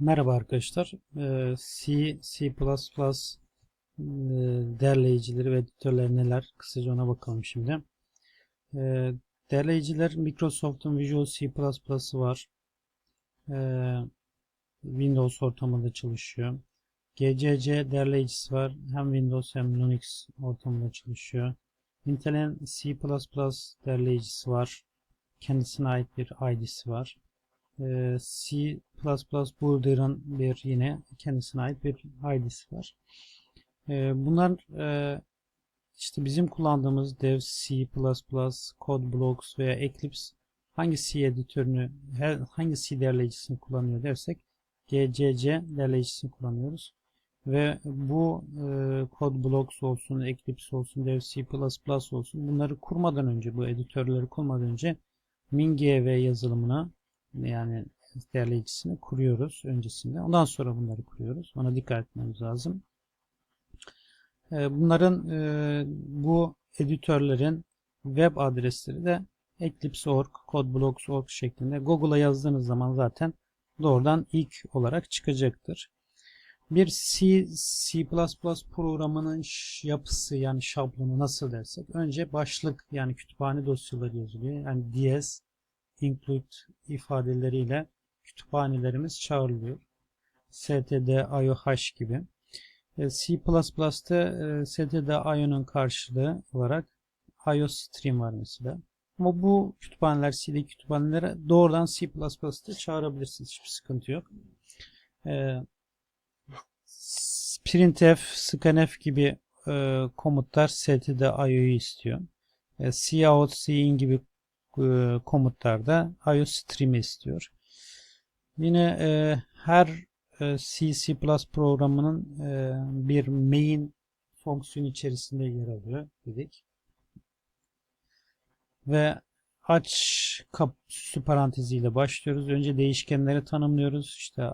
Merhaba arkadaşlar. Ee, C, C++ e, derleyicileri ve editörleri neler? Kısaca ona bakalım şimdi. Ee, Derleyiciler Microsoft'un Visual C++'ı var. Ee, Windows ortamında çalışıyor. GCC derleyicisi var. Hem Windows hem Linux ortamında çalışıyor. Intel'in C++ derleyicisi var. Kendisine ait bir ID'si var. C++ Boulder'ın bir yine kendisine ait bir ID'si var. Ee, bunlar e, işte bizim kullandığımız Dev C++, CodeBlocks veya Eclipse hangi C editörünü, hangi C derleyicisini kullanıyor dersek GCC derleyicisini kullanıyoruz. Ve bu e, CodeBlocks olsun, Eclipse olsun, Dev C++ olsun bunları kurmadan önce, bu editörleri kurmadan önce MinGV yazılımına yani derleyicisini kuruyoruz öncesinde. Ondan sonra bunları kuruyoruz. Ona dikkat etmemiz lazım. Ee, bunların e, bu editörlerin web adresleri de Eclipse.org, CodeBlocks.org şeklinde Google'a yazdığınız zaman zaten doğrudan ilk olarak çıkacaktır. Bir C, C++ programının yapısı yani şablonu nasıl dersek önce başlık yani kütüphane dosyaları yazılıyor. Yani DS, include ifadeleriyle kütüphanelerimiz çağrılıyor. std, ioh gibi. E, C++'da e, std, io'nun karşılığı olarak iostream var mesela. Ama bu kütüphaneler, CD kütüphanelere doğrudan C++'da çağırabilirsiniz. Hiçbir sıkıntı yok. E, printf, scanf gibi komutlar std, io'yu istiyor. cout, cin gibi e, iostream'i istiyor. Yine e, her e, C, C++ programının e, bir main fonksiyon içerisinde yer alıyor dedik. Ve aç kap süslü paranteziyle başlıyoruz. Önce değişkenleri tanımlıyoruz. İşte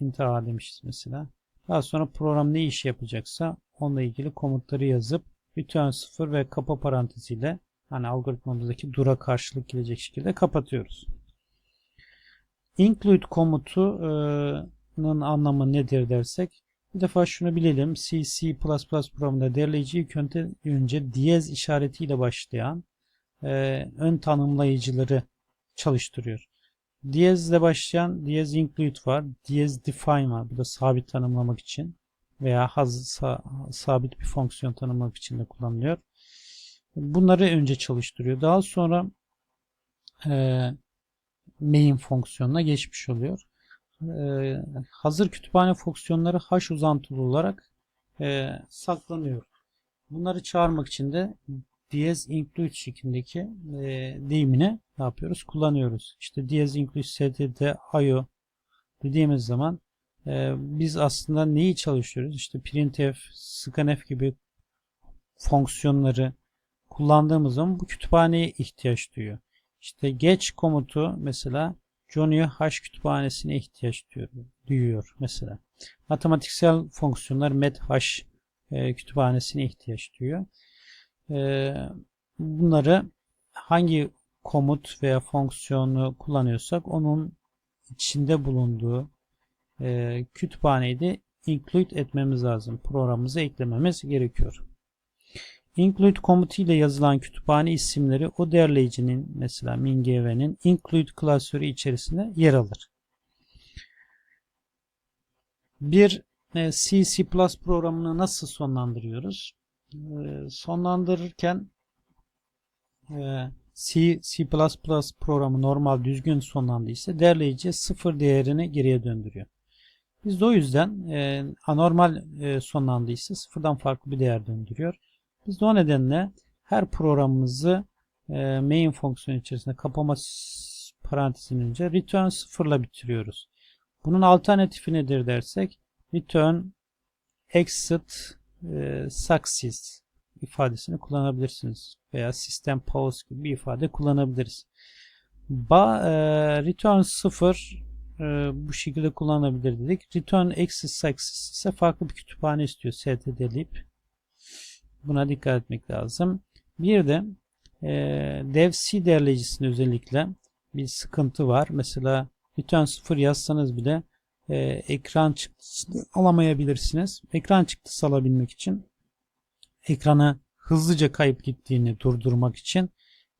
int a demişiz mesela. Daha sonra program ne iş yapacaksa onunla ilgili komutları yazıp return 0 ve kapa paranteziyle hani algoritmamızdaki dura karşılık gelecek şekilde kapatıyoruz. Include komutunun anlamı nedir dersek bir defa şunu bilelim. C++ programında derleyici ilk önce diyez işaretiyle başlayan e, ön tanımlayıcıları çalıştırıyor. Diyez ile başlayan diyez include var. Diyez define var. Bu da sabit tanımlamak için veya haz, sa, sabit bir fonksiyon tanımlamak için de kullanılıyor. Bunları önce çalıştırıyor. Daha sonra e, main fonksiyonuna geçmiş oluyor. E, hazır kütüphane fonksiyonları hash uzantılı olarak e, saklanıyor. Bunları çağırmak için de diez include şeklindeki e, deyimini ne yapıyoruz? Kullanıyoruz. İşte diez include std io dediğimiz zaman e, biz aslında neyi çalışıyoruz? İşte printf, scanf gibi fonksiyonları kullandığımız zaman bu kütüphaneye ihtiyaç duyuyor. İşte geç komutu mesela Johnny hash kütüphanesine ihtiyaç duyuyor mesela. Matematiksel fonksiyonlar met hash e, kütüphanesine ihtiyaç duyuyor. E, bunları hangi komut veya fonksiyonu kullanıyorsak onun içinde bulunduğu e, kütüphaneyi de include etmemiz lazım. Programımıza eklememiz gerekiyor. Include komutu ile yazılan kütüphane isimleri o derleyicinin mesela MinGV'nin include klasörü içerisinde yer alır. Bir e, C, C++ programını nasıl sonlandırıyoruz? E, sonlandırırken e, C, C++ programı normal düzgün sonlandıysa derleyici sıfır değerini geriye döndürüyor. Biz de o yüzden anormal sonlandıysa sıfırdan farklı bir değer döndürüyor. Biz de o nedenle her programımızı e, main fonksiyon içerisinde kapama parantezinin önce return sıfırla bitiriyoruz. Bunun alternatifi nedir dersek return exit e, success ifadesini kullanabilirsiniz. Veya system pause gibi bir ifade kullanabiliriz. Ba, e, return 0 e, bu şekilde kullanabilir dedik. Return exit success ise farklı bir kütüphane istiyor stdlib. Buna dikkat etmek lazım. Bir de e, dev-C derleyicisinde özellikle bir sıkıntı var. Mesela return 0 yazsanız bile e, ekran çıktısını alamayabilirsiniz. Ekran çıktısı alabilmek için ekranı hızlıca kayıp gittiğini durdurmak için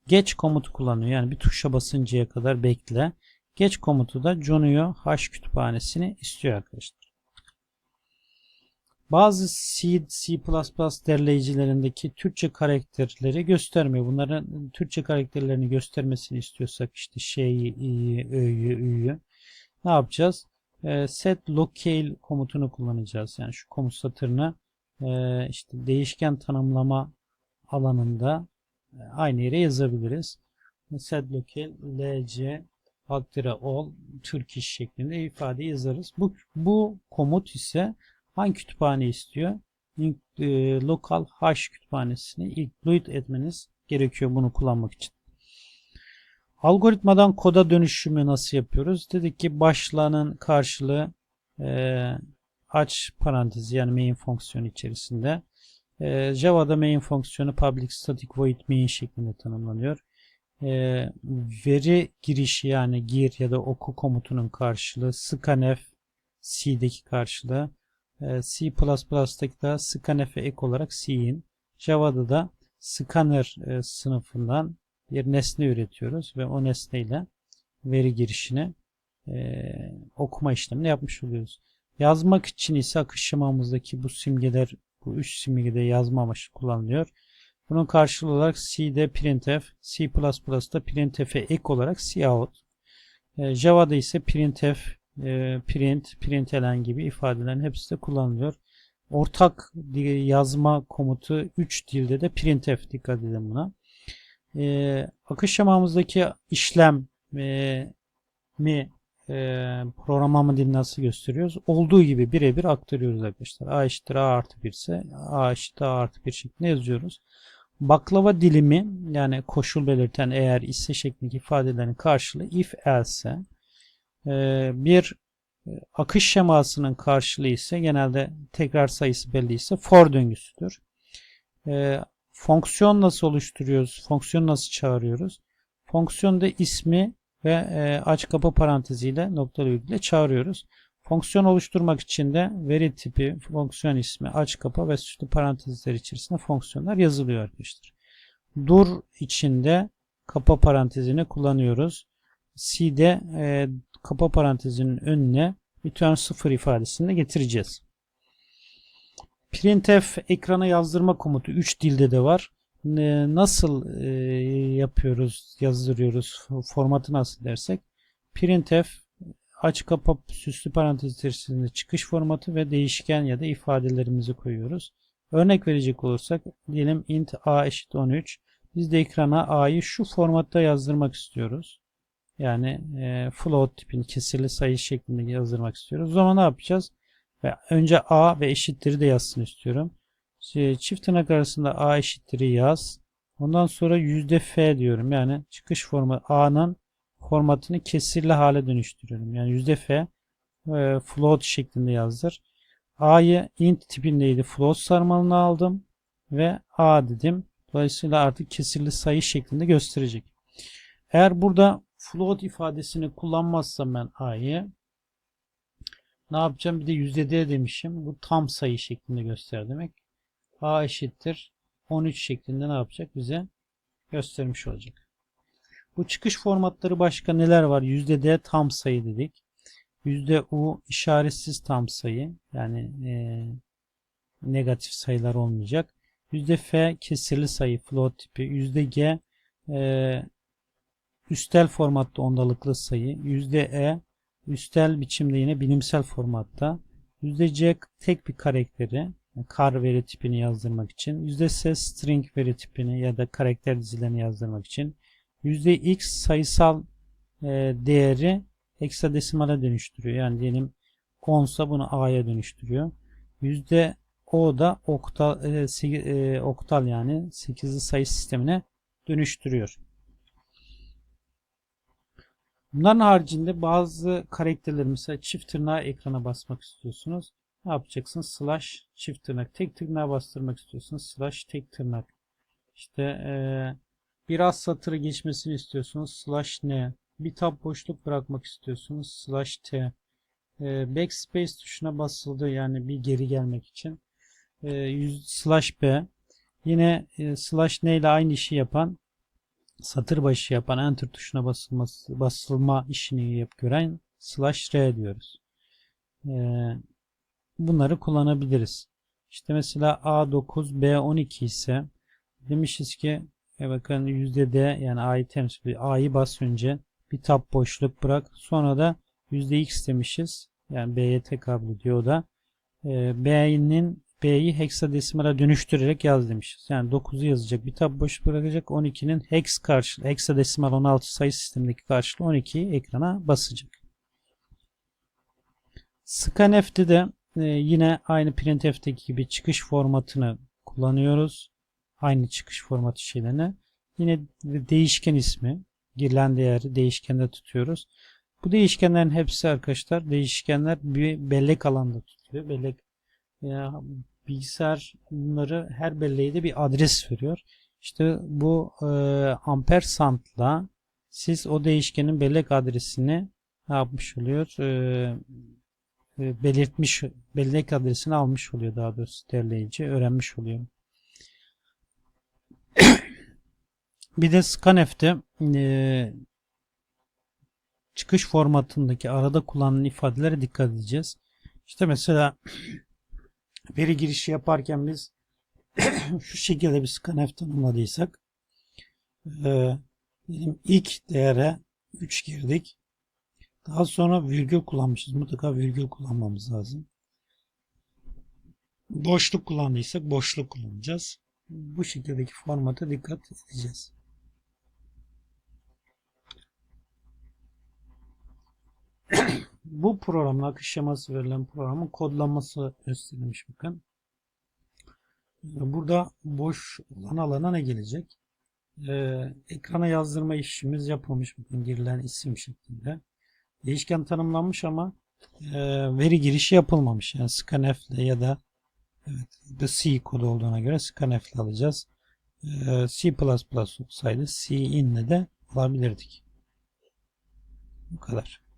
geç komutu kullanıyor. Yani bir tuşa basıncaya kadar bekle. Geç komutu da Jonio H kütüphanesini istiyor arkadaşlar. Bazı C, C++ derleyicilerindeki Türkçe karakterleri göstermiyor. Bunların Türkçe karakterlerini göstermesini istiyorsak işte şeyi, i'yi, ö'yü, ü'yü ne yapacağız? E, set locale komutunu kullanacağız. Yani şu komut satırını e, işte değişken tanımlama alanında e, aynı yere yazabiliriz. Set locale lc faktire all Turkish şeklinde ifade yazarız. Bu, bu komut ise hangi kütüphane istiyor? E, local hash kütüphanesini include etmeniz gerekiyor bunu kullanmak için. Algoritmadan koda dönüşümü nasıl yapıyoruz? Dedik ki başlanın karşılığı e, aç parantezi yani main fonksiyonu içerisinde. E, Java'da main fonksiyonu public static void main şeklinde tanımlanıyor. E, veri girişi yani gir ya da oku komutunun karşılığı scanf C'deki karşılığı C++'daki da scanf'e ek olarak C'in Java'da da scanner e, sınıfından bir nesne üretiyoruz ve o nesneyle veri girişini e, okuma işlemini yapmış oluyoruz. Yazmak için ise akış şemamızdaki bu simgeler bu üç simgede yazma amaçlı kullanılıyor. Bunun karşılığı olarak C'de printf, C++'da printf'e ek olarak cout. E, Java'da ise printf, e, print, println gibi ifadelerin hepsi de kullanılıyor. Ortak yazma komutu 3 dilde de printf dikkat edin buna. E, akış şemamızdaki işlem e, mi e, programlama dilini nasıl gösteriyoruz? Olduğu gibi birebir aktarıyoruz arkadaşlar. A eşittir A artı 1 ise A eşittir A artı 1 şeklinde yazıyoruz. Baklava dilimi yani koşul belirten eğer ise şeklindeki ifadelerin karşılığı if else bir e, akış şemasının karşılığı ise genelde tekrar sayısı belli ise for döngüsüdür. E, fonksiyon nasıl oluşturuyoruz? Fonksiyon nasıl çağırıyoruz? Fonksiyonda ismi ve e, aç kapa paranteziyle noktalı virgülle çağırıyoruz. Fonksiyon oluşturmak için de veri tipi, fonksiyon ismi, aç kapa ve süslü parantezler içerisinde fonksiyonlar yazılıyor arkadaşlar. Dur içinde kapa parantezini kullanıyoruz. C'de e, kapa parantezinin önüne return 0 ifadesini getireceğiz. Printf ekrana yazdırma komutu 3 dilde de var. Nasıl e, yapıyoruz, yazdırıyoruz, formatı nasıl dersek printf aç kapa süslü parantez içerisinde çıkış formatı ve değişken ya da ifadelerimizi koyuyoruz. Örnek verecek olursak diyelim int a eşit 13. Biz de ekrana a'yı şu formatta yazdırmak istiyoruz. Yani e, float tipini kesirli sayı şeklinde yazdırmak istiyoruz. O zaman ne yapacağız? Ve önce a ve eşitleri de yazsın istiyorum. Çift tırnak arasında a eşitleri yaz. Ondan sonra yüzde f diyorum. Yani çıkış formatı a'nın formatını kesirli hale dönüştürüyorum. Yani yüzde f e, float şeklinde yazdır. a'yı int tipindeydi. Float sarmalını aldım ve a dedim. Dolayısıyla artık kesirli sayı şeklinde gösterecek. Eğer burada float ifadesini kullanmazsam ben a'yı ne yapacağım? Bir de yüzde d demişim. Bu tam sayı şeklinde göster demek. a eşittir 13 şeklinde ne yapacak? Bize göstermiş olacak. Bu çıkış formatları başka neler var? Yüzde d tam sayı dedik. Yüzde u işaretsiz tam sayı. Yani e, negatif sayılar olmayacak. Yüzde f kesirli sayı float tipi. Yüzde g e, üstel formatta ondalıklı sayı. Yüzde e üstel biçimde yine bilimsel formatta. Yüzde c tek bir karakteri kar veri tipini yazdırmak için. Yüzde s string veri tipini ya da karakter dizilerini yazdırmak için. Yüzde x sayısal e, değeri heksadesimale dönüştürüyor. Yani diyelim 10 ise bunu a'ya dönüştürüyor. Yüzde o da oktal, e, e, oktal yani 8'li sayı sistemine dönüştürüyor. Bunların haricinde bazı karakterler mesela çift tırnağı ekrana basmak istiyorsunuz. Ne yapacaksınız? Slash çift tırnak. Tek tırnağa bastırmak istiyorsunuz. Slash tek tırnak. İşte ee, biraz satırı geçmesini istiyorsunuz. Slash n. Bir tab boşluk bırakmak istiyorsunuz. Slash t. e, backspace tuşuna basıldı yani bir geri gelmek için. E, slash b yine e, slash n ile aynı işi yapan satır başı yapan enter tuşuna basılması, basılma işini yap gören slash r diyoruz. E, bunları kullanabiliriz. İşte mesela A9 B12 ise demişiz ki e bakın D yani A'yı temsil ediyor. A'yı bas önce bir tab boşluk bırak. Sonra da yüzde X demişiz. Yani B'ye tekabül ediyor o da. E, B'nin B'yi heksadesimale dönüştürerek yaz demişiz. Yani 9'u yazacak. Bir tab boş bırakacak. 12'nin hex karşı heksadesimal 16 sayı sistemindeki karşılığı 12'yi ekrana basacak. Scanf'te de e, yine aynı printf'teki gibi çıkış formatını kullanıyoruz. Aynı çıkış formatı şeylerini. Yine değişken ismi, girilen değeri değişkende tutuyoruz. Bu değişkenlerin hepsi arkadaşlar değişkenler bir bellek alanda tutuluyor. Bellek ya, bilgisayar bunları her belleğe de bir adres veriyor. İşte bu e, ampersandla siz o değişkenin bellek adresini ne yapmış oluyor? E, e, belirtmiş bellek adresini almış oluyor daha doğrusu derleyici öğrenmiş oluyor. bir de scanf'te e, çıkış formatındaki arada kullanılan ifadelere dikkat edeceğiz. İşte mesela veri girişi yaparken biz şu şekilde bir scanf tanımladıysak e, diyelim ilk değere 3 girdik. Daha sonra virgül kullanmışız. Mutlaka virgül kullanmamız lazım. Boşluk kullandıysak boşluk kullanacağız. Bu şekildeki formata dikkat edeceğiz. Bu programın akış şeması verilen programın kodlanması gösterilmiş bakın. Burada boş olan alana ne gelecek? Ee, ekrana yazdırma işimiz yapılmış bakın girilen isim şeklinde. Değişken tanımlanmış ama e, veri girişi yapılmamış. Yani scanf ile ya da evet, da C kodu olduğuna göre scanf ile alacağız. E, C++ olsaydı C in ile de alabilirdik. Bu kadar.